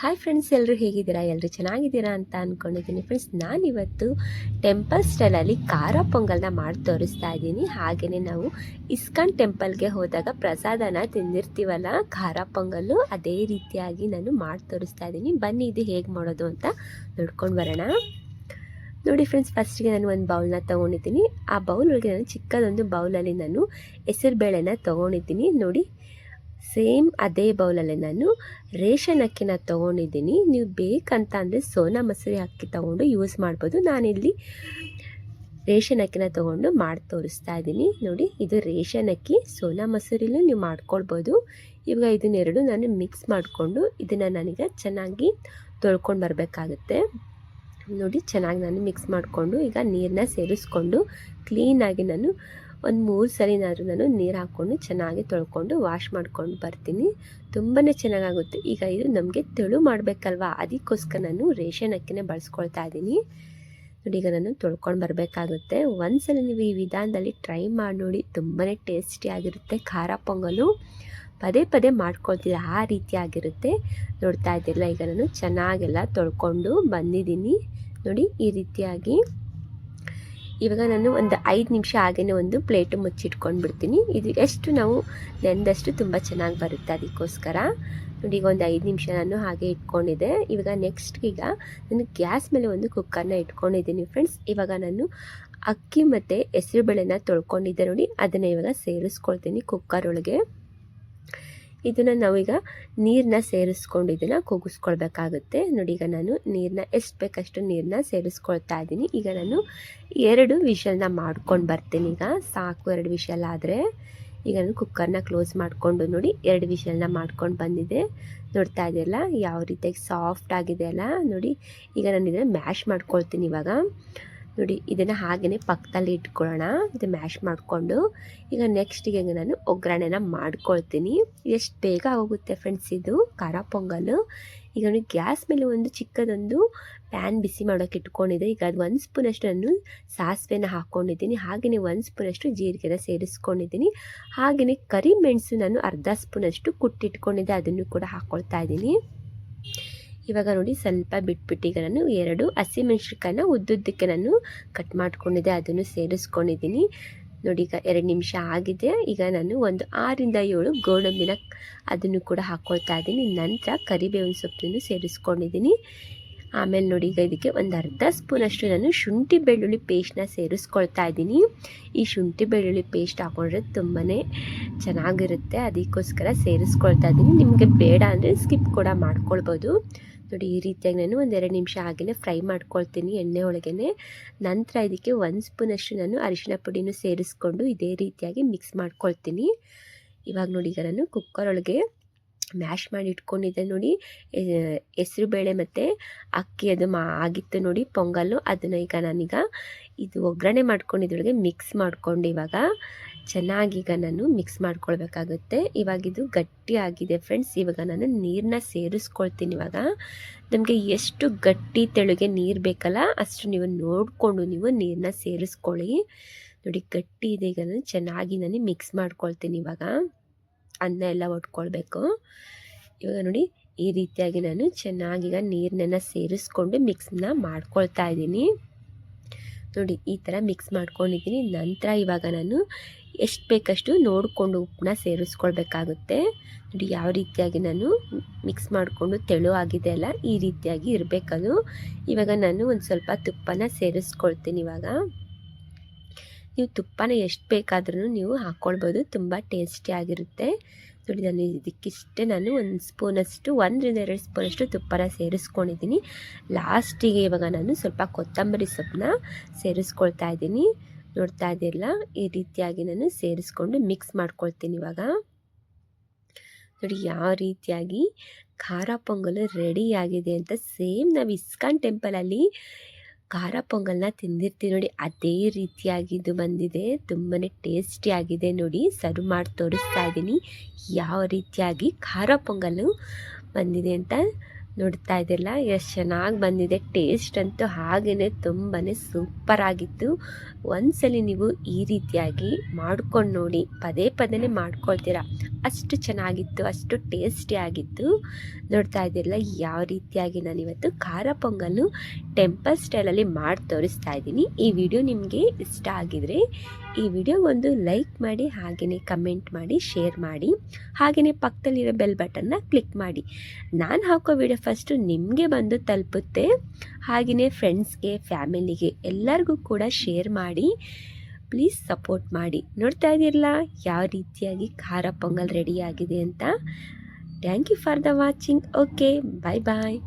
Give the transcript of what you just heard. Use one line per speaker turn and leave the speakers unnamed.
Hi friends ಎಲ್ಲರೂ ಹೇಗಿದ್ದೀರಾ? ಎಲ್ಲರೂ ಚೆನ್ನಾಗಿದ್ದೀರಾ ಅಂತ ಅಂದ್ಕೊಂಡಿದ್ದೀನಿ ಫ್ರೆಂಡ್ಸ್ ನಾನಿವತ್ತು ಟೆಂಪಲ್ ಸ್ಟೈಲಲ್ಲಿ ಖಾರ ಪೊಂಗಲ್ನ ಮಾಡಿ ತೋರಿಸ್ತಾ ಇದ್ದೀನಿ. ಹಾಗೆಯೇ ನಾವು ಇಸ್ಕಾನ್ ಟೆಂಪಲ್ಗೆ ಹೋದಾಗ ಪ್ರಸಾದನ ತಿಂದಿರ್ತೀವಲ್ಲ, ಖಾರ ಪೊಂಗಲ್ಲು, ಅದೇ ರೀತಿಯಾಗಿ ನಾನು ಮಾಡಿ ತೋರಿಸ್ತಾ ಇದ್ದೀನಿ. ಬನ್ನಿ, ಇದು ಹೇಗೆ ಮಾಡೋದು ಅಂತ ನೋಡ್ಕೊಂಡು ಬರೋಣ. ನೋಡಿ ಫ್ರೆಂಡ್ಸ್ ಫಸ್ಟಿಗೆ ನಾನು ಒಂದು ಬೌಲ್ನ ತೊಗೊಂಡಿದ್ದೀನಿ. ಆ ಬೌಲ್ ಒಳಗೆ ನಾನು ಚಿಕ್ಕದೊಂದು ಬೌಲಲ್ಲಿ ನಾನು ಹೆಸರುಬೇಳೆನ ತೊಗೊಂಡಿದ್ದೀನಿ. ನೋಡಿ ಸೇಮ್ ಅದೇ ಬೌಲಲ್ಲಿ ನಾನು ರೇಷನ್ ಅಕ್ಕಿನ ತೊಗೊಂಡಿದ್ದೀನಿ. ನೀವು ಬೇಕಂತ ಅಂದರೆ ಸೋನಾ ಮಸೂರಿ ಅಕ್ಕಿ ತೊಗೊಂಡು ಯೂಸ್ ಮಾಡ್ಬೋದು. ನಾನಿಲ್ಲಿ ರೇಷನ್ ಅಕ್ಕಿನ ತೊಗೊಂಡು ಮಾಡಿ ತೋರಿಸ್ತಾ ಇದ್ದೀನಿ. ನೋಡಿ, ಇದು ರೇಷನ್ ಅಕ್ಕಿ, ಸೋನಾ ಮಸೂರಿಲೂ ನೀವು ಮಾಡ್ಕೊಳ್ಬೋದು. ಇವಾಗ ಇದನ್ನೆರಡು ನಾನು ಮಿಕ್ಸ್ ಮಾಡಿಕೊಂಡು ಇದನ್ನು ನನಗೆ ಚೆನ್ನಾಗಿ ತೊಳ್ಕೊಂಡು ಬರಬೇಕಾಗುತ್ತೆ. ನೋಡಿ, ಚೆನ್ನಾಗಿ ನಾನು ಮಿಕ್ಸ್ ಮಾಡಿಕೊಂಡು ಈಗ ನೀರನ್ನ ಸೇರಿಸ್ಕೊಂಡು ಕ್ಲೀನಾಗಿ ನಾನು ಒಂದು ಮೂರು ಸರಿನಾದರೂ ನಾನು ನೀರು ಹಾಕ್ಕೊಂಡು ಚೆನ್ನಾಗಿ ತೊಳ್ಕೊಂಡು ವಾಶ್ ಮಾಡ್ಕೊಂಡು ಬರ್ತೀನಿ. ತುಂಬಾ ಚೆನ್ನಾಗಾಗುತ್ತೆ. ಈಗ ಇದು ನಮಗೆ ತೆಳು ಮಾಡಬೇಕಲ್ವಾ? ಅದಕ್ಕೋಸ್ಕರ ನಾನು ರೇಷನ್ ಅಕ್ಕಿನೇ ಬಳಸ್ಕೊಳ್ತಾ ಇದ್ದೀನಿ ನೋಡಿ, ಈಗ ನಾನು ತೊಳ್ಕೊಂಡು ಬರಬೇಕಾಗುತ್ತೆ. ಒಂದ್ಸಲ ನೀವು ಈ ವಿಧಾನದಲ್ಲಿ ಟ್ರೈ ಮಾಡಿ ನೋಡಿ ತುಂಬಾ ಟೇಸ್ಟಿಯಾಗಿರುತ್ತೆ ಖಾರ ಪೊಂಗಲು. ಪದೇ ಪದೇ ಮಾಡ್ಕೊಳ್ತಿದ್ದೆ ಆ ರೀತಿಯಾಗಿರುತ್ತೆ ನೋಡ್ತಾ ಇದ್ದಿಲ್ಲ ಈಗ ನಾನು ಚೆನ್ನಾಗೆಲ್ಲ ತೊಳ್ಕೊಂಡು ಬಂದಿದ್ದೀನಿ. ನೋಡಿ, ಈ ರೀತಿಯಾಗಿ. ಇವಾಗ ನಾನು ಒಂದು ಐದು ನಿಮಿಷ ಹಾಗೇನೆ ಒಂದು ಪ್ಲೇಟು ಮುಚ್ಚಿಟ್ಕೊಂಡು ಬಿಡ್ತೀನಿ ಇದು ಎಷ್ಟು ನಾವು ನೆಂದಷ್ಟು ತುಂಬ ಚೆನ್ನಾಗಿ ಬರುತ್ತೆ ಅದಕ್ಕೋಸ್ಕರ. ನೋಡಿ, ಈಗ ಒಂದು ಐದು ನಿಮಿಷ ನಾನು ಹಾಗೆ ಇಟ್ಕೊಂಡಿದ್ದೆ. ಇವಾಗ ನೆಕ್ಸ್ಟ್ ಈಗ ನಾನು ಗ್ಯಾಸ್ ಮೇಲೆ ಒಂದು ಕುಕ್ಕರ್ನ ಇಟ್ಕೊಂಡಿದ್ದೀನಿ ಫ್ರೆಂಡ್ಸ್ ಇವಾಗ ನಾನು ಅಕ್ಕಿ ಮತ್ತು ಹೆಸರುಬೇಳೆನ ತೊಳ್ಕೊಂಡಿದ್ದೆ ನೋಡಿ. ಅದನ್ನು ಇವಾಗ ಸೇರಿಸ್ಕೊಳ್ತೀನಿ ಕುಕ್ಕರ್ ಒಳಗೆ. ಇದನ್ನು ನಾವೀಗ ನೀರನ್ನ ಸೇರಿಸ್ಕೊಂಡು ಇದನ್ನು ಕೂಗಿಸ್ಕೊಳ್ಬೇಕಾಗುತ್ತೆ. ನೋಡಿ, ಈಗ ನಾನು ನೀರನ್ನ ಎಷ್ಟು ಬೇಕಷ್ಟು ನೀರನ್ನ ಸೇರಿಸ್ಕೊಳ್ತಾ ಇದ್ದೀನಿ. ಈಗ ನಾನು ಎರಡು ವಿಷಲ್ನ ಮಾಡ್ಕೊಂಡು ಬರ್ತೀನಿ. ಈಗ ಸಾಕು ಎರಡು ವಿಷಲ್ ಆದರೆ. ಈಗ ನಾನು ಕುಕ್ಕರ್ನ ಕ್ಲೋಸ್ ಮಾಡಿಕೊಂಡು ನೋಡಿ, ಎರಡು ವಿಷಲ್ನ ಮಾಡ್ಕೊಂಡು ಬಂದಿದೆ. ನೋಡ್ತಾ ಇದೆಯಲ್ಲ, ಯಾವ ರೀತಿಯಾಗಿ ಸಾಫ್ಟ್ ಆಗಿದೆ ಅಲ್ಲ. ನೋಡಿ, ಈಗ ನಾನು ಇದನ್ನು ಮ್ಯಾಶ್ ಮಾಡ್ಕೊಳ್ತೀನಿ ಇವಾಗ. ನೋಡಿ, ಇದನ್ನು ಹಾಗೆಯೇ ಪಕ್ಕದಲ್ಲಿ ಇಟ್ಕೊಳ್ಳೋಣ. ಇದು ಮ್ಯಾಶ್ ಮಾಡಿಕೊಂಡು, ಈಗ ನೆಕ್ಸ್ಟಿಗೆ ನಾನು ಒಗ್ಗರಣೆನ ಮಾಡ್ಕೊಳ್ತೀನಿ. ಎಷ್ಟು ಬೇಗ ಆಗೋಗುತ್ತೆ ಫ್ರೆಂಡ್ಸ್ ಇದು? ಖಾರ ಪೊಂಗಲ್ಲು ಈಗ ನಾನು ಗ್ಯಾಸ್ ಮೇಲೆ ಒಂದು ಚಿಕ್ಕದೊಂದು ಪ್ಯಾನ್ ಬಿಸಿ ಮಾಡೋಕೆ ಇಟ್ಕೊಂಡಿದ್ದೆ. ಈಗ ಅದು ಒಂದು ಸ್ಪೂನಷ್ಟು ನಾನು ಸಾಸಿವೆನ ಹಾಕ್ಕೊಂಡಿದ್ದೀನಿ ಹಾಗೆಯೇ ಒಂದು ಸ್ಪೂನಷ್ಟು ಜೀರಿಗೆನ ಸೇರಿಸ್ಕೊಂಡಿದ್ದೀನಿ. ಹಾಗೆಯೇ ಕರಿಮೆಣಸು ನಾನು ಅರ್ಧ ಸ್ಪೂನಷ್ಟು ಕುಟ್ಟಿಟ್ಕೊಂಡಿದ್ದೆ. ಅದನ್ನು ಕೂಡ ಹಾಕ್ಕೊಳ್ತಾ ಇದ್ದೀನಿ. ಇವಾಗ ನೋಡಿ ಸ್ವಲ್ಪ ಬಿಟ್ಬಿಟ್ಟು ನಾನು ಎರಡು ಹಸಿಮೆಣ್ಸಿನ್ಕಾಯನ್ನ ಉದ್ದುದ್ದಕ್ಕೆ ನಾನು ಕಟ್ ಮಾಡ್ಕೊಂಡಿದ್ದೆ, ಅದನ್ನು ಸೇರಿಸ್ಕೊಂಡಿದ್ದೀನಿ. ನೋಡಿ ಈಗ ಎರಡು ನಿಮಿಷ ಆಗಿದೆ, ಈಗ ನಾನು ಒಂದು ಆರಿಂದ ಏಳು ಗೋಡಂಬಿನ ಅದನ್ನು ಕೂಡ ಹಾಕ್ಕೊಳ್ತಾ ಇದ್ದೀನಿ. ನಂತರ ಕರಿಬೇವಿನ ಸೊಪ್ಪನ್ನು ಸೇರಿಸ್ಕೊಂಡಿದ್ದೀನಿ. ಆಮೇಲೆ ನೋಡಿ ಈಗ ಇದಕ್ಕೆ ಒಂದು ಅರ್ಧ ಸ್ಪೂನಷ್ಟು ನಾನು ಶುಂಠಿ ಬೆಳ್ಳುಳ್ಳಿ ಪೇಸ್ಟ್ನ ಸೇರಿಸ್ಕೊಳ್ತಾ ಇದ್ದೀನಿ. ಈ ಶುಂಠಿ ಬೆಳ್ಳುಳ್ಳಿ ಪೇಸ್ಟ್ ಹಾಕೊಂಡ್ರೆ ತುಂಬಾ ಚೆನ್ನಾಗಿರುತ್ತೆ. ಅದಕ್ಕೋಸ್ಕರ ಸೇರಿಸ್ಕೊಳ್ತಾ ಇದ್ದೀನಿ. ನಿಮಗೆ ಬೇಡ ಅಂದರೆ ಸ್ಕಿಪ್ ಕೂಡ ಮಾಡ್ಕೊಳ್ಬೋದು. ನೋಡಿ, ಈ ರೀತಿಯಾಗಿ ನಾನು ಒಂದೆರಡು ನಿಮಿಷ ಹಾಗೆಯೇ ಫ್ರೈ ಮಾಡ್ಕೊಳ್ತೀನಿ ಎಣ್ಣೆ ಒಳಗೇ ನಂತರ ಇದಕ್ಕೆ ಒಂದು ಸ್ಪೂನಷ್ಟು ನಾನು ಅರಿಶಿನ ಪುಡಿನೂ ಸೇರಿಸ್ಕೊಂಡು ಇದೇ ರೀತಿಯಾಗಿ ಮಿಕ್ಸ್ ಮಾಡ್ಕೊಳ್ತೀನಿ. ಇವಾಗ ನೋಡಿ ಈಗ ನಾನು ಕುಕ್ಕರ್ ಒಳಗೆ ಮ್ಯಾಶ್ ಮಾಡಿ ಇಟ್ಕೊಂಡಿದ್ದೆ ನೋಡಿ. ಹೆಸರು ಬೇಳೆ ಮತ್ತು ಅಕ್ಕಿ ಅದು ಮಾ, ಆಗಿತ್ತು ನೋಡಿ ಪೊಂಗಲ್ಲು. ಅದನ್ನು ಈಗ ನಾನೀಗ ಇದು ಒಗ್ಗರಣೆ ಮಾಡ್ಕೊಂಡಿದ್ರೊಳಗೆ ಮಿಕ್ಸ್ ಮಾಡ್ಕೊಂಡು ಇವಾಗ ಚೆನ್ನಾಗೀಗ ನಾನು ಮಿಕ್ಸ್ ಮಾಡ್ಕೊಳ್ಬೇಕಾಗುತ್ತೆ. ಇವಾಗ ಇದು ಗಟ್ಟಿ ಆಗಿದೆ ಫ್ರೆಂಡ್ಸ್ ಇವಾಗ ನಾನು ನೀರನ್ನ ಸೇರಿಸ್ಕೊಳ್ತೀನಿ ಇವಾಗ. ನಮಗೆ ಎಷ್ಟು ಗಟ್ಟಿ ತೆಳುಗೆ ನೀರು ಬೇಕಲ್ಲ ಅಷ್ಟು ನೀವು ನೋಡಿಕೊಂಡು ನೀವು ನೀರನ್ನ ಸೇರಿಸ್ಕೊಳ್ಳಿ. ನೋಡಿ ಗಟ್ಟಿ ಇದೆ ಈಗ ನಾನು ಚೆನ್ನಾಗಿ ನಾನು ಮಿಕ್ಸ್ ಮಾಡ್ಕೊಳ್ತೀನಿ ಇವಾಗ. ಅನ್ನ ಎಲ್ಲ ಒಟ್ಕೊಳ್ಬೇಕು. ಇವಾಗ ನೋಡಿ, ಈ ರೀತಿಯಾಗಿ ನಾನು ಚೆನ್ನಾಗೀಗ ನೀರನ್ನ ಸೇರಿಸ್ಕೊಂಡು ಮಿಕ್ಸ್ನ ಮಾಡ್ಕೊಳ್ತಾ ಇದ್ದೀನಿ. ನೋಡಿ, ಈ ಥರ ಮಿಕ್ಸ್ ಮಾಡ್ಕೊಂಡಿದ್ದೀನಿ. ನಂತರ ಇವಾಗ ನಾನು ಎಷ್ಟು ಬೇಕಷ್ಟು ನೋಡಿಕೊಂಡು ಉಪ್ಪನ್ನ ಸೇರಿಸ್ಕೊಳ್ಬೇಕಾಗುತ್ತೆ. ನೋಡಿ, ಯಾವ ರೀತಿಯಾಗಿ ನಾನು ಮಿಕ್ಸ್ ಮಾಡಿಕೊಂಡು ತೆಳು ಆಗಿದೆ ಅಲ್ಲ, ಈ ರೀತಿಯಾಗಿ ಇರಬೇಕದು. ಇವಾಗ ನಾನು ಒಂದು ಸ್ವಲ್ಪ ತುಪ್ಪನ ಸೇರಿಸ್ಕೊಳ್ತೀನಿ ಇವಾಗ. ನೀವು ತುಪ್ಪನ ಎಷ್ಟು ಬೇಕಾದ್ರೂ ನೀವು ಹಾಕ್ಕೊಳ್ಬೋದು ತುಂಬ ಟೇಸ್ಟಿಯಾಗಿರುತ್ತೆ ನೋಡಿ, ನಾನು ಇದಕ್ಕಿಷ್ಟೇ ನಾನು ಒಂದು ಸ್ಪೂನಷ್ಟು, ಒಂದರಿಂದ ಎರಡು ಸ್ಪೂನಷ್ಟು ತುಪ್ಪನ ಸೇರಿಸ್ಕೊಂಡಿದ್ದೀನಿ. ಲಾಸ್ಟಿಗೆ ಇವಾಗ ನಾನು ಸ್ವಲ್ಪ ಕೊತ್ತಂಬರಿ ಸೊಪ್ಪನ್ನ ಸೇರಿಸ್ಕೊಳ್ತಾ ಇದ್ದೀನಿ. ನೋಡ್ತಾ ಇದ್ದಿಲ್ಲ ಈ ರೀತಿಯಾಗಿ ನಾನು ಸೇರಿಸ್ಕೊಂಡು ಮಿಕ್ಸ್ ಮಾಡ್ಕೊಳ್ತೀನಿ ಇವಾಗ. ನೋಡಿ, ಯಾವ ರೀತಿಯಾಗಿ ಖಾರ ಪೊಂಗಲ್ ರೆಡಿ ಆಗಿದೆ ಅಂತ ಸೇಮ್ ನಾವು ಇಸ್ಕಾನ್ ಟೆಂಪಲಲ್ಲಿ ಖಾರ ಪೊಂಗಲ್ನ ತಿಂದಿರ್ತೀವಿ ನೋಡಿ, ಅದೇ ರೀತಿಯಾಗಿದ್ದು ಬಂದಿದೆ. ತುಂಬಾ ಟೇಸ್ಟಿಯಾಗಿದೆ ನೋಡಿ. ಸರ್ವ್ ಮಾಡಿ ತೋರಿಸ್ತಾ ಇದ್ದೀನಿ. ಯಾವ ರೀತಿಯಾಗಿ ಖಾರ ಪೊಂಗಲ್ಲು ಬಂದಿದೆ ಅಂತ ನೋಡ್ತಾ ಇದ್ದಿಲ್ಲ. ಎಷ್ಟು ಚೆನ್ನಾಗಿ ಬಂದಿದೆ. ಟೇಸ್ಟ್ ಅಂತೂ ಹಾಗೇ ತುಂಬಾ ಸೂಪರ್ ಆಗಿತ್ತು. ಒಂದ್ಸಲಿ ನೀವು ಈ ರೀತಿಯಾಗಿ ಮಾಡ್ಕೊಂಡು ನೋಡಿ, ಪದೇ ಪದೇ ಮಾಡ್ಕೊಳ್ತೀರಾ. ಅಷ್ಟು ಚೆನ್ನಾಗಿತ್ತು, ಅಷ್ಟು ಟೇಸ್ಟಿ ಆಗಿತ್ತು. ನೋಡ್ತಾ ಇದ್ದಿಲ್ಲ, ಯಾವ ರೀತಿಯಾಗಿ ನಾನು ಇವತ್ತು ಖಾರ ಪೊಂಗಲ್ಲು ಟೆಂಪಲ್ ಸ್ಟೈಲಲ್ಲಿ ಮಾಡಿ ತೋರಿಸ್ತಾ ಇದ್ದೀನಿ. ಈ ವಿಡಿಯೋ ನಿಮಗೆ ಇಷ್ಟ ಆಗಿದರೆ ಈ ವಿಡಿಯೋಗೊಂದು ಲೈಕ್ ಮಾಡಿ ಹಾಗೆಯೇ ಕಮೆಂಟ್ ಮಾಡಿ, ಶೇರ್ ಮಾಡಿ ಹಾಗೆಯೇ ಪಕ್ಕದಲ್ಲಿರೋ ಬೆಲ್ ಬಟನ್ನ ಕ್ಲಿಕ್ ಮಾಡಿ. ನಾನು ಹಾಕೋ ವಿಡಿಯೋ ಫಸ್ಟು ನಿಮಗೆ ಬಂದು ತಲುಪುತ್ತೆ. ಹಾಗೆಯೇ ಫ್ರೆಂಡ್ಸ್ಗೆ ಫ್ಯಾಮಿಲಿಗೆ ಎಲ್ಲರಿಗೂ ಕೂಡ ಶೇರ್ ಮಾಡಿ ಪ್ಲೀಸ್ ಸಪೋರ್ಟ್ ಮಾಡಿ. ನೋಡ್ತಾ ಇದ್ದೀರಲ್ಲ, ಯಾವ ರೀತಿಯಾಗಿ ಖಾರ ಪೊಂಗಲ್ ರೆಡಿ ಆಗಿದೆ ಅಂತ. Thank you for the watching okay bye bye